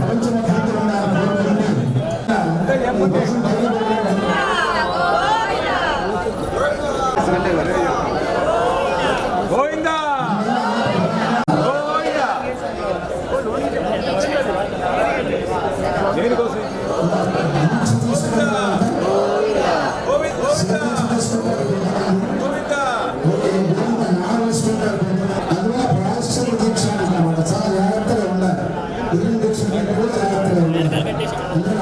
ప్రపంచం ఇరుగు ఆహారం తీసుకోవాలంట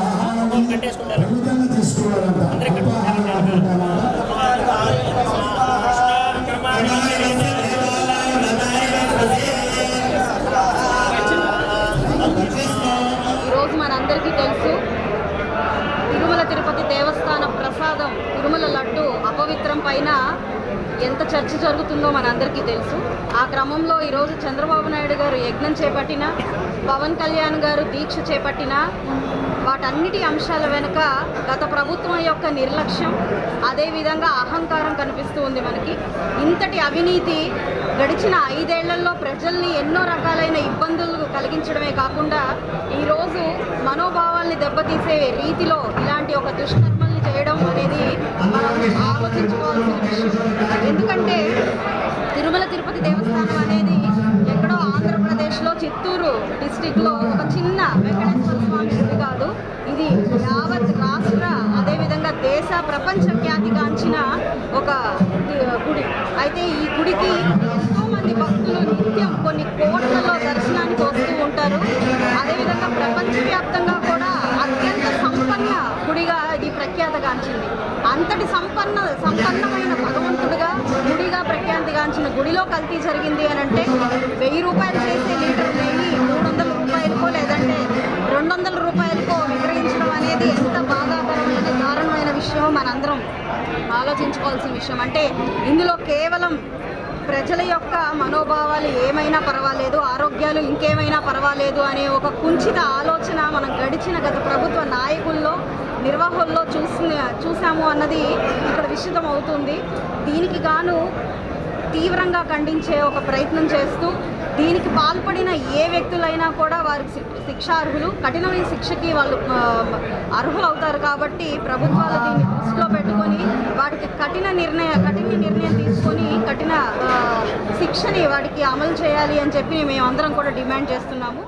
మనందరికీ తెలుసు తిరుమల తిరుపతి దేవస్థాన ప్రసాదం తిరుమల లడ్డు అపవిత్రం పైన ఎంత చర్చ జరుగుతుందో మనందరికీ తెలుసు. ఆ క్రమంలో ఈరోజు చంద్రబాబు నాయుడు గారు యజ్ఞం చేపట్టిన పవన్ కళ్యాణ్ గారు దీక్ష చేపట్టిన వాటన్నిటి అంశాల వెనుక గత ప్రభుత్వం యొక్క నిర్లక్ష్యం అదేవిధంగా అహంకారం కనిపిస్తూ ఉంది మనకి. ఇంతటి అవినీతి గడిచిన ఐదేళ్ళలో ప్రజల్ని ఎన్నో రకాలైన ఇబ్బందులు కలిగించడమే కాకుండా ఈరోజు మనోభావాల్ని దెబ్బతీసే రీతిలో ఇలాంటి ఒక దుష్కర్మల్ని చేయడం అనేది మనం ఆలోచించుకోవాల్సిన విషయం. ఎందుకంటే తిరుమల తిరుపతి దేవస్థానం అనేది ఎక్కడో ఆంధ్రప్రదేశ్లో చిత్తూరు డిస్టిక్లో ఒక చిన్న వెంకటేశ్వర స్వామి గుడి కాదు. ఇది యావత్ రాష్ట్ర అదేవిధంగా దేశ ప్రపంచ ఖ్యాతిగాంచిన ఒక గుడి. అయితే ఈ గుడికి ఎంతో మంది భక్తులు నిత్యం కొన్ని కోట్ల సంపన్న సంపన్నమైన భగవంతుడిగా గుడిగా ప్రఖ్యాతిగాంచిన గుడిలో కల్తీ జరిగింది అని అంటే వెయ్యి రూపాయలు చేసే లీటర్ నెయ్యి మూడు వందల రూపాయలకో లేదంటే రెండు వందల రూపాయలకో విక్రయించడం అనేది ఎంత బాధాకరమైన దారుణమైన విషయం మనందరం ఆలోచించుకోవాల్సిన విషయం. అంటే ఇందులో కేవలం ప్రజల యొక్క మనోభావాలు ఏమైనా పర్వాలేదు ఆరోగ్యాలు ఇంకేమైనా పర్వాలేదు అనే ఒక కుంచిత ఆలోచన మనం గడిచిన గత ప్రభుత్వ నాయకుల్లో నిర్వాహకుల్లో చూసిన చూసాము అన్నది ఇక్కడ విషితం అవుతుంది. దీనికి గాను తీవ్రంగా ఖండించే ఒక ప్రయత్నం చేస్తూ దీనికి పాల్పడిన ఏ వ్యక్తులైనా కూడా వారికి శిక్ష శిక్షార్హులు కఠినమైన శిక్షకి వాళ్ళు అర్హులవుతారు కాబట్టి ప్రభుత్వాలు దీన్ని దృష్టిలో పెట్టుకొని వాటికి కఠిన నిర్ణయ కఠిన నిర్ణయం తీసుకొని కఠిన శిక్షని వాటికి అమలు చేయాలి అని చెప్పి మేమందరం కూడా డిమాండ్ చేస్తున్నాము.